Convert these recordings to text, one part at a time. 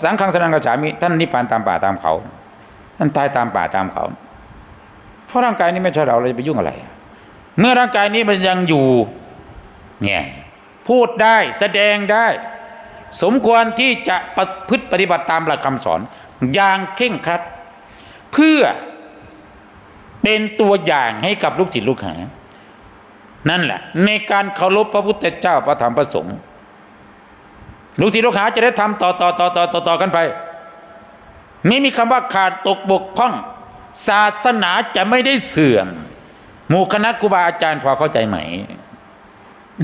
สังฆังสนังกระฉามิท่านนิพพานตามป่าตามเขาท่านตายตามป่าตามเขา เพราะร่างกายนี้ไม่ใช่เราเราจะไปยุ่งอะไร เมื่อร่างกายนี้มันยังอยู่เนี่ยพูดได้แสดงได้ สมควรที่จะประพฤติปฏิบัติตามหลักคำสอน อย่างเข่งครัด เพื่อเป็นตัวอย่างให้กับลูกศิษย์ลูกหา นั่นแหละ ในการเคารพพระพุทธเจ้าพระธรรมพระสงฆ์ ลูกศิษย์ลูกหาจะได้ทำต่อต่อต่อต่อต่อต่อกันไป ไม่มีคำว่าขาดตกบกพร่อง ศาสนาจะไม่ได้เสื่อมหมู่คณะครูบาอาจารย์พอเข้าใจไหม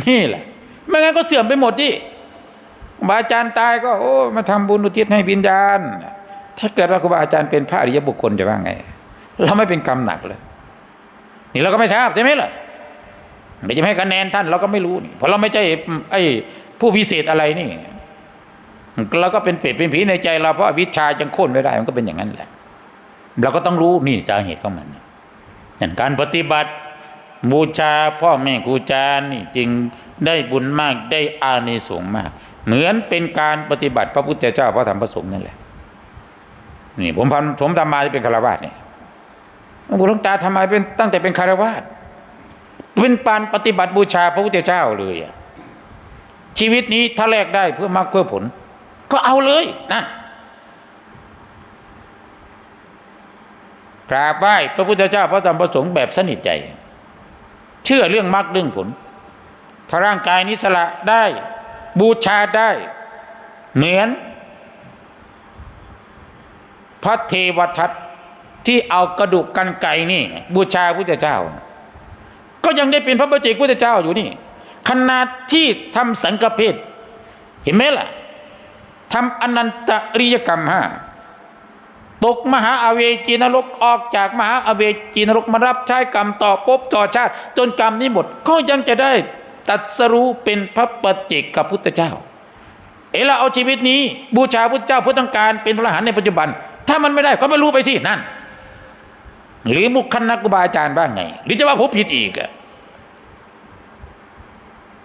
นี่แหละไม่งั้นก็เสื่อมไปหมดที่ครูบาอาจารย์ตายก็โอ้มาทำบุญอุทิศให้วิญญาณ ถ้าเกิดว่าครูบาอาจารย์เป็นพระอริยบุคคลจะว่าไง เราไม่เป็นกรรมหนักเลย นี่เราก็ไม่ทราบใช่ไหมล่ะเราจะให้คะแนนท่านเราก็ไม่รู้นี่เพราะเราไม่ใช่ไอ้ผู้พิเศษอะไรนี่ เราก็เป็นเปรตเป็นผีในใจเราเพราะอวิชชาจังโค่นไม่ได้มันก็เป็นอย่างนั้นแหละ เราก็ต้องรู้นี่สาเหตุของมันอย่างการปฏิบัติบูชาพ่อแม่ครูอาจารย์นี่จึงได้บุญมากได้อานิสงส์มาก เหมือนเป็นการปฏิบัติพระพุทธเจ้าพระธรรมพระสงฆ์นั่นแหละนี่ผมพันผมทำมาที่เป็นคารวาสเนี่ยหลวงตาทำไมเป็นตั้งแต่เป็นคารวาสเป็นปานปฏิบัติบูชาพระพุทธเจ้าเลยอะชีวิตนี้ถ้าแลกได้เพื่อมรรคเพื่อผล ก็เอาเลยนั่นกราบไหว้พระพุทธเจ้าพระธรรมพระสงฆ์แบบสนิทใจ เชื่อเรื่องมรรคเรื่องผล ถ้าร่างกายนี้สละได้ บูชาได้ เหมือนพระเทวทัตที่เอากระดูกกันไก่นี่ บูชาพระพุทธเจ้า ก็ยังได้เป็นพระบัจเจกพุทธเจ้าอยู่นี่ ขนาดที่ทำสังฆเพศเห็นไหมล่ะ ทำอนันตริยกรรมห้าตกมหาอเวจีนรกออกจากมหาอเวจีนรกมารับใช้กรรมต่อภพต่อชาติ จนกรรมนี้หมดก็ยังจะได้ตัดสรู้เป็นพระปัจเจกพุทธเจ้า เอละเอาชีวิตนี้บูชาพุทธเจ้าเพื่อต้องการเป็นพระอรหันต์ในปัจจุบัน ถ้ามันไม่ได้ก็ไม่รู้ไปสินั่น หรือมุขคณะกุบาอาจารย์บ้างไง หรือจะว่าผมผิดอีกอะ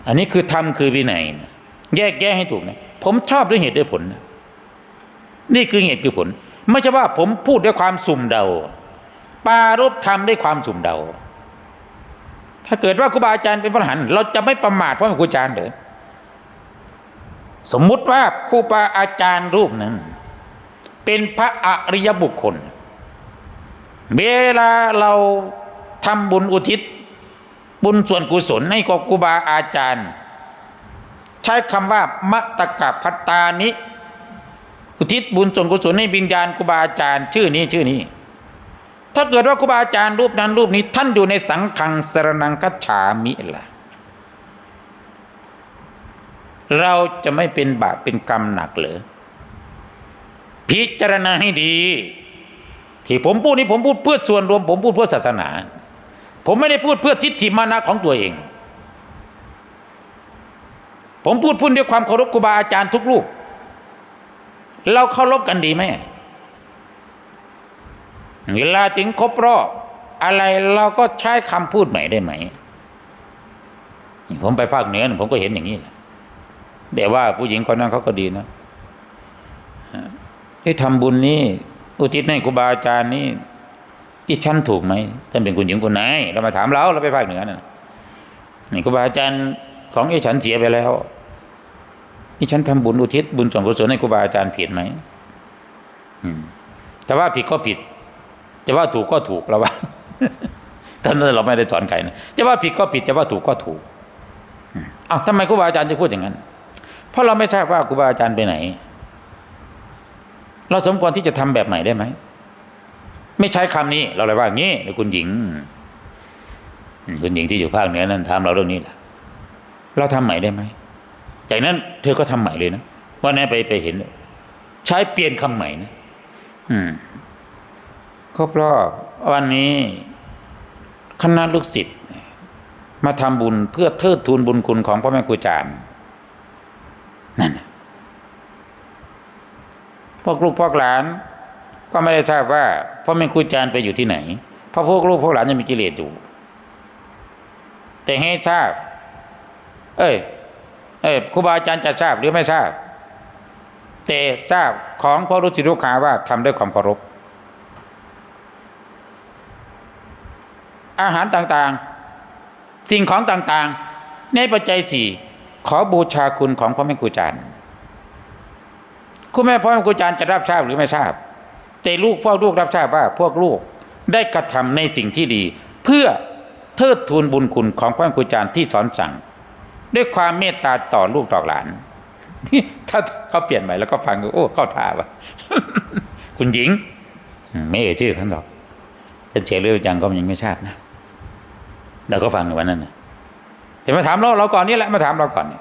อันนี้คือธรรมคือวินัยนะแยกแยะให้ถูกนะ ผมชอบด้วยเหตุด้วยผล นี่คือเหตุคือผล ไม่ใช่ว่าผมพูดด้วยความสุ่มเดา ปารบธรรมด้วยความสุ่มเดา ถ้าเกิดว่าครูบาอาจารย์เป็นพระหันเราจะไม่ประมาทเพราะเป็นครูอาจารย์เด้อสมมุติว่าครูบาอาจารย์รูปนั้น เป็นพระอริยบุคคล เวลาเราทำบุญอุทิศ บุญส่วนกุศลให้กับครูบาอาจารย์ ใช้คำว่ามัตตกะพัตตานิ อุทิศบุญส่วนกุศลให้วิญญาณครูบาอาจารย์ ชื่อนี้ชื่อนี้ ถ้าเกิดว่าครูบาอาจารย์รูปนั้นรูปนี้ ท่านอยู่ในสังขังสรนังคัจฉามิล่ะเราจะไม่เป็นบาปเป็นกรรมหนักเหรือพิจารณาให้ดี ที่ผมพูดนี้ผมพูดเพื่อส่วนรวม ผมพูดเพื่อศาสนา ผมไม่ได้พูดเพื่อทิฏฐิมานะของตัวเอง ผมพูดพูดด้วยความเคารพครูบาอาจารย์ทุกรูป เราเคารพกันดีไหมเวลาถึงครบรอบอะไรเราก็ใช้คำพูดใหม่ได้ไหม ผมไปภาคเหนือผมก็เห็นอย่างนี้แหละแต่ว่าผู้หญิงคนนั้นเขาก็ดีนะที่ทำบุญนี้อุทิศให้ครูบาอาจารย์นี่อีชั้นถูกไหมท่านเป็นคุณหญิงคนไหนเรามาถามเราเราไปภาคเหนือน่ะนี่ครูบาอาจารย์ ของอีฉันเสียไปแล้วอีฉันทำบุญอุทิศบุญส่วนกุศลให้ครูบาอาจารย์ผิดไหมแต่ว่าผิดก็ผิด จะว่าถูกก็ถูกเราว่าท่านเราไม่ได้สอนใครนะจะว่าผิดก็ผิดจะว่าถูกก็ถูกอ้าวทำไมครูบาอาจารย์จะพูดอย่างนั้น เพราะเราไม่ทราบว่าครูบาอาจารย์ไปไหน เราสมควรที่จะทำแบบใหม่ได้ไหม ไม่ใช้คำนี้ เราเลยว่างี้ในคุณหญิง คุณหญิงที่อยู่ภาคเหนือนั้นถามเราเรื่องนี้แหละ เราทำใหม่ได้ไหมจากนั้นเธอก็ทำใหม่เลยนะวันนั้นไปไปเห็น ใช้เปลี่ยนคำใหม่นะอืมครบรอบวันนี้คณะลูกศิษย์มาทำบุญเพื่อเทิดทูนบุญคุณของพ่อแม่ครูอาจารย์นั่นนะพวกลูกพวกหลาน ก็ไม่ได้ทราบว่าพ่อแม่ครูอาจารย์ไปอยู่ที่ไหนเพราะพวกลูกพวกหลานยังมีกิเลสอยู่แต่ให้ทราบ เอ้ยเอ้ยครูบาอาจารย์จะทราบหรือไม่ทราบ แต่ทราบของพระรุจิลูกค้าว่าทำด้วยความเคารพ อาหารต่างๆ สิ่งของต่างๆ ในปัจจัยสี่ขอบูชาคุณของพ่อแม่ครูอาจารย์คุณแม่พ่อแม่ครูอาจารย์จะรับทราบหรือไม่ทราบ แต่ลูกพ่อลูกรับทราบว่า พวกลูกได้กระทำในสิ่งที่ดี เพื่อเทิดทูนบุญคุณของพ่อแม่ครูอาจารย์ที่สอนสั่ง ด้วยความเมตตาต่อลูกต่อหลานถ้าเขาเปลี่ยนใหม่แล้วก็ฟังก็โอ้เข้าท่าว่ะคุณหญิง ไม่เอ่ยชื่อเขานหรอกจะเสียเรื่องจังก็ยังไม่ทราบนะเราก็ฟังวันนั้นนะแต่มาถามเราเราก่อนนี่แหละมาถามเราก่อนนี่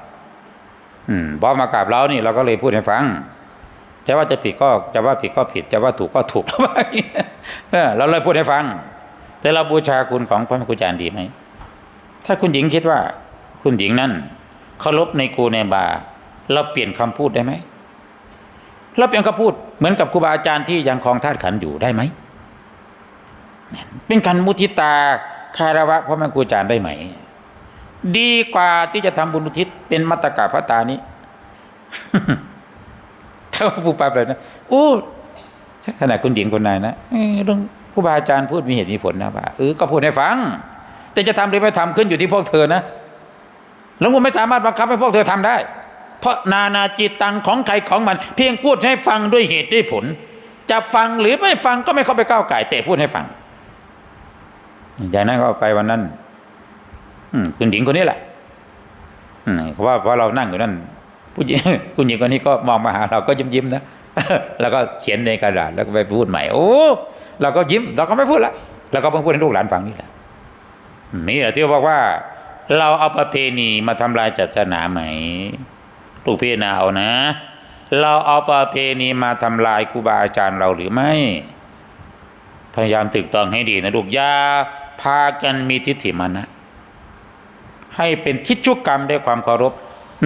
อืมพอมากราบเรานี่เราก็เลยพูดให้ฟังจะว่าจะผิดก็จะว่าผิดก็ผิดจะว่าถูกก็ถูกเออเราเลยพูดให้ฟัง แต่เราบูชาคุณของพระม่ครูอาจารย์ดีไหมถ้าคุณหญิงคิดว่า คุณหญิงนั่นเคารพในครูในบาเราเปลี่ยนคำพูดได้ไหมเราเปลี่ยนคำพูดเหมือนกับครูบาอาจารย์ที่ยังคลองธาตุขันอยู่ได้ไหมเป็นการมุทิตาคารวะพ่อแม่ครูอาจารย์ได้ไหม ดีกว่าที่จะทำบุญอุทิศเป็นมัตตกาพระตานี้ถ้าผู้ปาเลยนะอู้ขนาดคุณหญิงคนนายนะเรื่องครูบาอาจารย์พูดมีเหตุมีผลนะว่าเออก็พูดให้ฟัง แต่จะทำหรือไม่ทำขึ้นอยู่ที่พวกเธอนะ หลวงปู่ไม่สามารถบังคับให้พวกเธอทำได้ เพราะนานาจิตตังของใครของมัน เพียงพูดให้ฟังด้วยเหตุด้วยผล จะฟังหรือไม่ฟังก็ไม่เข้าไปก้าวไก่แต่พูดให้ฟังจากนั้นก็ไปวันนั้น อืคุณหญิงคนนี้แหละเพราะว่าเพราะเรานั่งอยู่นั่นผู้หญิงคุณหญิงคนนี้ก็มองมาหา เราก็ยิ้มยิ้มๆนะแล้วก็เขียนในกระดาษแล้วก็ไปพูดใหม่ โอ้เราก็ยิ้ม เราก็ไม่พูดละเราก็เพิ่งพูดให้ลูกหลานฟังนี่แหละนี่แหละที่บอกว่า เราเอาประเพณีมาทำลายศาสนาไหมลูกพี่นาเอานะ เราเอาประเพณีมาทำลายครูบาอาจารย์เราหรือไม่ พยายามตึกตองให้ดีนะลูกยาพากันมีทิฏฐิมานะ ให้เป็นทิฏฐุกรรมด้วยความเคารพ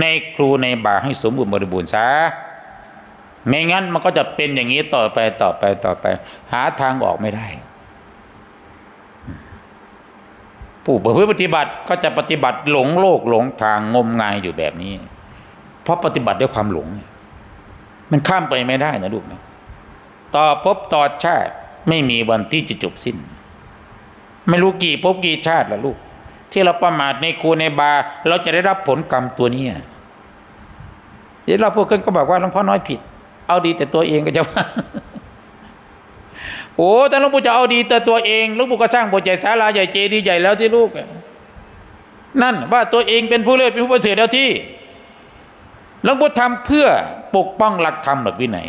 ในครูในบาให้สมบูรณ์บริบูรณ์ซะไม่งั้นมันก็จะเป็นอย่างนี้ต่อไปต่อไปต่อไป หาทางออกไม่ได้ ผู้ประพฤติปฏิบัติก็จะปฏิบัติหลงโลกหลงทางงมงายอยู่แบบนี้ เพราะปฏิบัติด้วยความหลง มันข้ามไปไม่ได้นะลูกนะต่อภพต่อชาติไม่มีวันที่จะจบสิ้น ไม่รู้กี่ภพกี่ชาติละลูก ที่เราประมาทในครูในบา เราจะได้รับผลกรรมตัวนี้เดี๋ยวเราพูดกันก็บอกว่าหลวงพ่อน้อยผิด เอาดีแต่ตัวเองก็จะว่า โอ้แต่หลวงปู่จะเอาดีแต่ตัวเองหลวงปู่ก็สร้างโบสถ์ใหญ่ศาลาใหญ่เจดีย์ใหญ่แล้วที่ลูก นั่นว่าตัวเองเป็นผู้เลิศเป็นผู้ประเสริฐแล้วที่หลวงปู่ทำเพื่อปกป้องหลักธรรมหลักวินัย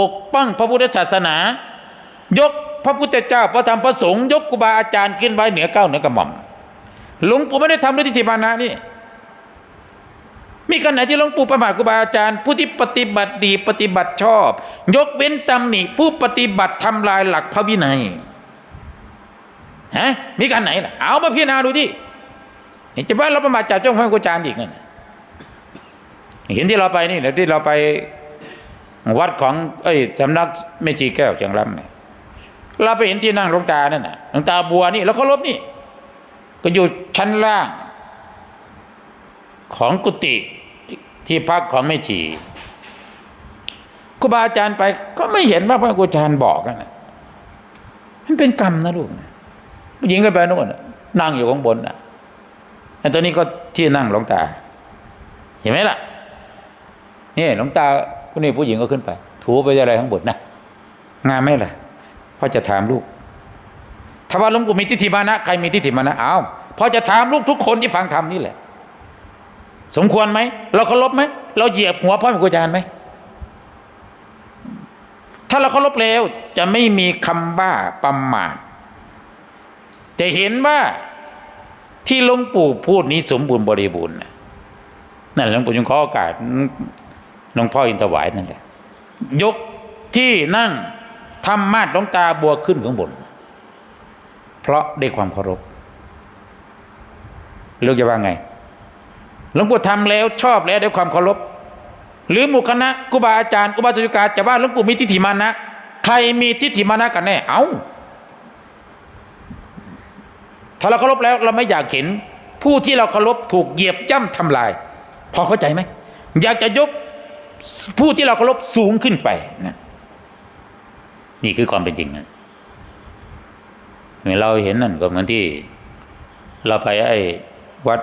ปกป้องพระพุทธศาสนา ยกพระพุทธเจ้าพระธรรมพระสงฆ์ยกครูบาอาจารย์ขึ้นไว้เหนือเก้าเหนือกระหม่อมหลวงปู่ไม่ได้ทำด้วยทิฏฐิมานะนี่ มีกันไหนที่หลวงปู่ประมาทครูบาอาจารย์ ผู้ที่ปฏิบัติดีปฏิบัติชอบ ยกเว้นตำหนิผู้ปฏิบัติทำลายหลักพระวินัยฮะมีกันไหนล่ะเอามาพิจารณาดูที่เห็นจะว่าเราประมาทจากเจ้าพระครูอาจารย์อีกนั่นเห็นที่เราไปนี่เดี๋ยวที่เราไปวัดของเอ้ยสำนักแม่ชีแก้วเชียงรำเนี่ยเราไปเห็นที่นั่งหลวงตานั่นน่ะหลวงตาบัวนี่แล้วเขาลบนี่ ก็อยู่ชั้นล่าง ของกุฏิ ที่พักของแม่ชีครูบาอาจารย์ไป ก็ไม่เห็นว่าพระครูอาจารย์บอกนะมันเป็นกรรมนะลูกผู้หญิงก็ไปโน่นนั่งอยู่ข้างบนน่ะไอ้ตัวนี้ก็ที่นั่งหลวงตา เห็นไหมล่ะนี่หลวงตาผู้นี้ผู้หญิงก็ขึ้นไป ถูไปอะไรข้างบนนะงามไหมล่ะพ่อจะถามลูก ถ้าว่าหลวงปู่มีทิฏฐิมานะใครมีทิฏฐิมานะอ้าวพ่อจะถามลูกทุกคนที่ฟังธรรมนี่แหละ สมควรไหม เราเคารพไหม เราเหยียบหัวพ่อแม่ครูอาจารย์ไหม ถ้าเราเคารพแล้วจะไม่มีคำว่าประมาทจะเห็นว่าที่หลวงปู่พูดนี้สมบูรณ์บริบูรณ์นั่นหลวงปู่จึงขอโอกาสหลวงพ่ออินทวายนั่นแหละยกที่นั่งทำมาดหลวงตาบัวขึ้นข้างบน เพราะได้ความเคารพลูกจะว่าไง หลวงปู่ทำแล้วชอบแล้วด้วยความเคารพหรือหมู่คณะครูบาอาจารย์ครูบาสุจิกาจะว่าหลวงปู่มีทิฏฐิมานะ ใครมีทิฏฐิมานะกันแน่เอาถ้าเราเคารพแล้วเราไม่อยากเห็น ผู้ที่เราเคารพถูกเหยียบย่ำทำลาย พอเข้าใจไหมอยากจะยกผู้ที่เราเคารพสูงขึ้นไปนะนี่คือความเป็นจริงนะเหมือนเราเห็นนั่นก็เหมือนที่ เราไปไอ้วัด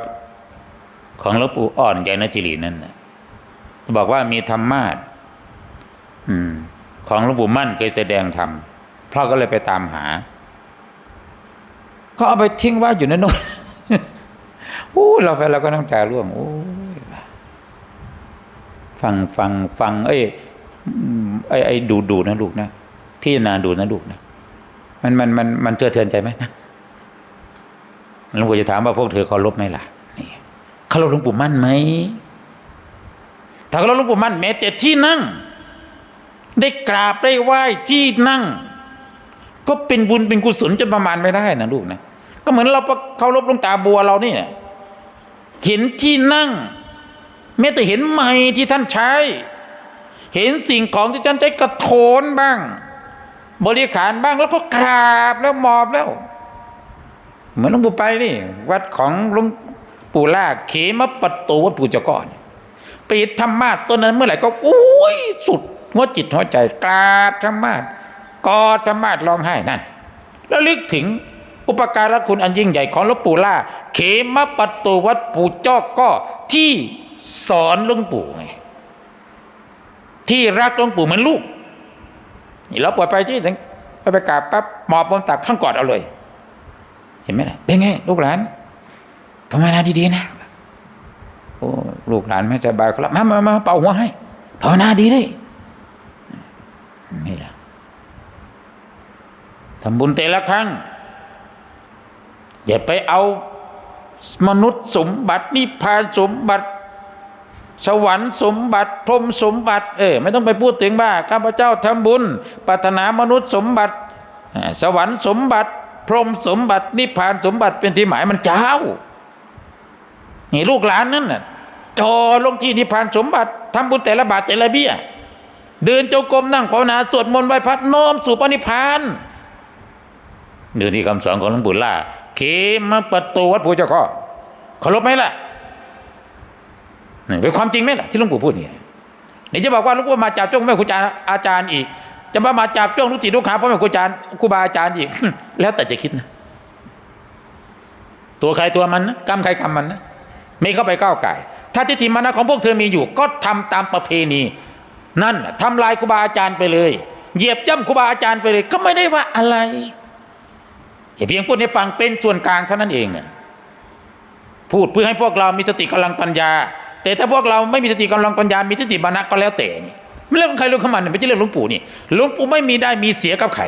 ของหลวงปู่อ่อนใหญ่นจิรีนั่นนะบอกว่ามีธรรมาสของหลวงปู่มั่นเคยแสดงธรรมพระก็เลยไปตามหา ก็เอาไปทิ้งไว่าอยู่นั่นโน่นโอ้เราไปเราก็น้ำตาร่วงโอ้ยฟังฟังฟังเอ้ยไอ้ไอ้ดูดูนะลูกนะพี่นาดูนะลูกนะมันมันมันมันเจอเทือนใจไหมนะหลวงปู่จะถามว่าพวกเธอเคารพไหมล่ะ เคารพหลวงปู่มั่นไหมถ้าเคารพหลวงปู่มั่นแม้แต่ที่นั่ง ได้กราบได้ไหว้ที่นั่ง ก็เป็นบุญเป็นกุศลจนประมาณไม่ได้นะลูกนะก็เหมือนเราเคารพหลวงตาบัวเรานี่นะเห็นที่นั่งแม้แต่เห็นไม้ที่ท่านใช้ เห็นสิ่งของที่ท่านใช้กระโถนบ้าง บริขารบ้างแล้วก็กราบแล้วมอบแล้ว เหมือนหลวงปู่ไปนี่ วัดของหลวง ปู่ล่าเขมปัตโตวัดปู่เจ้าก่อนปเห็นธรรมาสต้นนั้นเมื่อไหร่ก็โอ้ยสุดหัวจิตหัวใจกราบธรรมาสกอดธรรมาสร้องไห้นั่น แล้วลึกถึงอุปการะคุณอันยิ่งใหญ่ของหลวงปู่ล่า เขมปัตโตวัดปู่เจ้าก็ที่สอนหลวงปู่ไงที่รักหลวงปู่เหมือนลูกนี่เราปล่อยไปที่ถึงไปไปกราบปั๊บหมอบบนตักท่านกอดเอาเลย เห็นไหมล่ะเป็นไงลูกหลาน ภาวนาดีๆนะโอ้ลูกหลานไม่สบายครับมามามาเป่าหัวให้ภาวนาดีเลยนี่แหละทำบุญแต่ละครั้ง อย่าไปเอามนุษย์สมบัตินิพพานสมบัติ สวรรค์สมบัติ พรหมสมบัติ เออไม่ต้องไปพูดถึงว่าข้าพเจ้าทำบุญปรารถนามนุษย์สมบัติ สวรรค์สมบัติ พรหมสมบัตินิพพานสมบัติเป็นที่หมายมันเจ้า นี่ลูกหลานนั่นน่ะจอลงที่นิพพานสมบัติทำบุญแต่ละบาทแต่ละเบี้ยเดินจงกรมนั่งภาวนาสวดมนต์ไหว้พระน้อมสู่ปณิพานเดี๋ยวที่คำสอนของหลวงปู่ล่าเขมปัตโตวัดผู้เจ้าข้อเคารพไหมล่ะนี่เป็นความจริงไหมล่ะที่หลวงปู่พูดเนี่ยนี่จะบอกว่าหลวงปู่มาจับจ้องแม่ครูอาจารย์อาจารย์อีก จะมามาจับจ้องลูกศิษย์ลูกหาพ่อแม่ครูอาจารย์ครูบาอาจารย์อีก แล้วแต่จะคิดนะ ตัวใครตัวมันนะกรรมใครกรรมมันนะ ไม่เข้าไปก้าวไก่ายถ้าทิฏฐิมานะของพวกเธอมีอยู่ ก็ทำตามประเพณี นั่นน่ะทำลายครูบาอาจารย์ไปเลย เหยียบย่ำครูบาอาจารย์ไปเลย ก็ไม่ได้ว่าอะไรอย่าเพียงพูดให้ฟังเป็นส่วนกลางเท่านั้นเองพูดเพื่อให้พวกเรามีสติกำลังปัญญา แต่ถ้าพวกเราไม่มีสติกำลังปัญญา มีทิฏฐิมานะก็แล้วแต่นี่ไม่เรื่องของใครเรื่องของมันไม่ใช่เรื่องหลวงปู่นี่หลวงปู่ไม่มีได้มีเสียกับใคร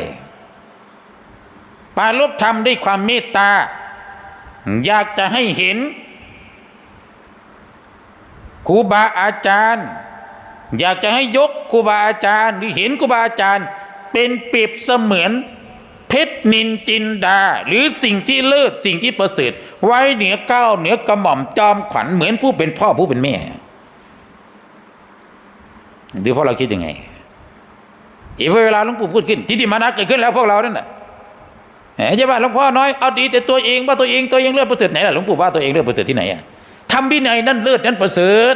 ปารบธรรมด้วยความเมตตา อยากจะให้เห็น รูบาอาจารย์ อยากจะให้ยกครูบาอาจารย์ หรือเห็นครูบาอาจารย์ เป็นเปรียบเสมือนเพชรนินจินดา หรือสิ่งที่เลิศสิ่งที่ประเสริฐไว้เหนือเก้าวเหนือกระหม่อมจอมขวัญเหมือนผู้เป็นพ่อผู้เป็นแม่ดูพวกเราคิดยังไงอีกเวลาหลวงปู่พูดขึ้นทิฏฐิมานะเกิดขึ้นแล้วพวกเรานั่นน่ะแหมจะว่าหลวงพ่อน้อยเอาดีแต่ตัวเองว่าตัวเองตัวเองเลือดประเสริฐไหนล่ะหลวงปู่ว่าตัวเองเลือดประเสริฐที่ไหนอะ ทำวินัยนั่นเลือดนั้นประเสริฐ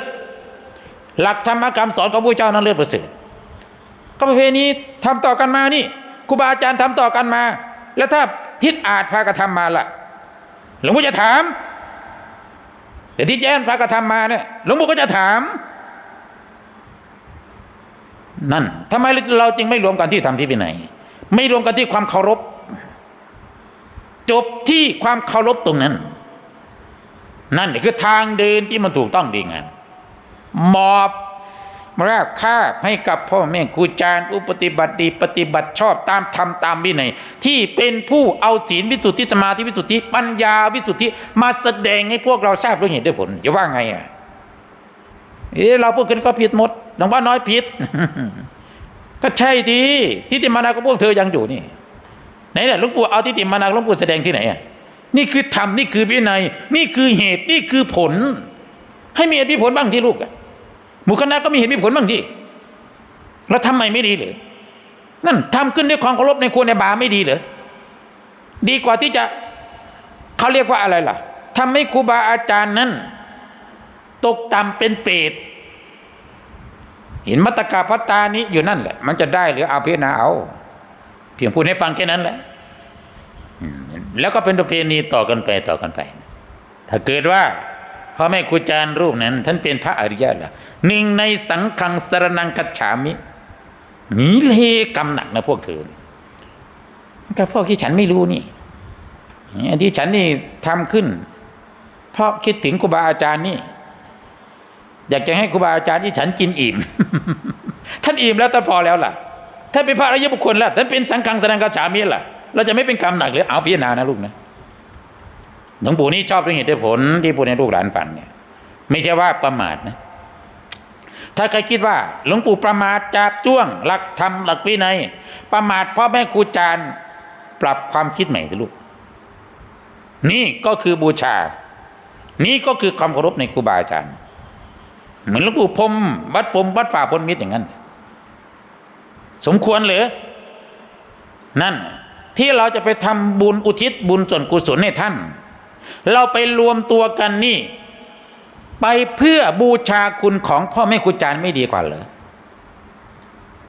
หลักธรรมกรรมสอนของพระเจ้านั้นเลือดประเสริฐ ก็ประเพณีทำต่อกันมานี่ครูบาอาจารย์ทำต่อกันมา แล้วถ้าทิศอาจพากระทำมาล่ะ หลวงปู่จะถามเดี๋ยวที่แจ้งพระกระทำมาเนี่ยหลวงปู่ก็จะถาม นั่นทำไมเราจึงไม่รวมกันที่ทำที่วินัยไม่รวมกันที่ความเคารพ จบที่ความเคารพตรงนั้น นั่นคือทางเดินที่มันถูกต้องดีงามมอบราบคาบให้กับพ่อแม่ครูอาจารย์ผู้ปฏิบัติดีปฏิบัติชอบตามธรรมตามวินัยที่เป็นผู้เอาศีลวิสุทธิสมาธิวิสุทธิปัญญาวิสุทธิมาแสดงให้พวกเราทราบด้วยเหตุด้วยผลจะว่าไงอะเอ๊ะเราพูดกันก็ผิดหมดหลวงพ่อน้อยผิด ก็ใช่ทีที่ติมานาก็พวกเธอยังอยู่นี่ไหนเนี่ยหลวงปู่เอาทิฏฐิมานะหลวงปู่แสดงที่ไหนอะ นี่คือธรรมนี่คือวินัย นี่คือเหตุนี่คือผล ให้มีเหตุมีผลบ้างที่ลูกอะหมู่คณะก็มีเหตุมีผลบ้างที่เราทำไมไม่ดีเลยนั่นทำขึ้นด้วยความเคารพในควรในบาไม่ดีเหรอดีกว่าที่จะเขาเรียกว่าอะไรล่ะทำให้ครูบาอาจารย์นั้น ตกต่ำเป็นเปรตเห็นมัตตกาพัตตานี้อยู่นั่นแหละ มันจะได้หรือเอาพิจารณาเอา เพียงพูดให้ฟังแค่นั้นแหละ แล้วก็เป็นประเพณีต่อกันไปต่อกันไป ถ้าเกิดว่าพ่อแม่ครูอาจารย์รูปนั้น ท่านเป็นพระอริยะล่ะหนึ่งในสังฆังสรนังกัจฉามิหนีเลกรรมหนักนะพวกเธอก็พวกที่ฉันไม่รู้นี่อันที่ฉันนี่ทำขึ้น เพราะคิดถึงครูบาอาจารย์นี่ อยากจะให้ครูบาอาจารย์ที่ฉันกินอิ่ม ท่านอิ่มแล้วท่านพอแล้วล่ะถ้านเป็นพระอริยบุคคลล่ะท่านเป็นสังฆังสรนังกัจฉามิล่ะ เราจะไม่เป็นกรรมหนักหรือเอาพิจารณานะลูกนะหลวงปู่นี่ชอบเรื่องเหตุผลที่พูดให้ลูกหลานฟังเนี่ย ไม่ใช่ว่าประมาทนะ ถ้าใครคิดว่า หลวงปู่ประมาทจาบจ้วง หลักธรรมหลักวินัยประมาทพ่อแม่ครูอาจารย์ปรับความคิดใหม่สิลูก นี่ก็คือบูชา นี่ก็คือความเคารพในครูบาอาจารย์ เหมือนหลวงปู่พรมวัดปมวัดฝ่าพลมิตรอย่างนั้น สมควรหรือนั่น ที่เราจะไปทำบุญอุทิศบุญส่วนกุศลให้ท่าน เราไปรวมตัวกันนี่ ไปเพื่อบูชาคุณของพ่อแม่ครูอาจารย์ไม่ดีกว่าเหรอ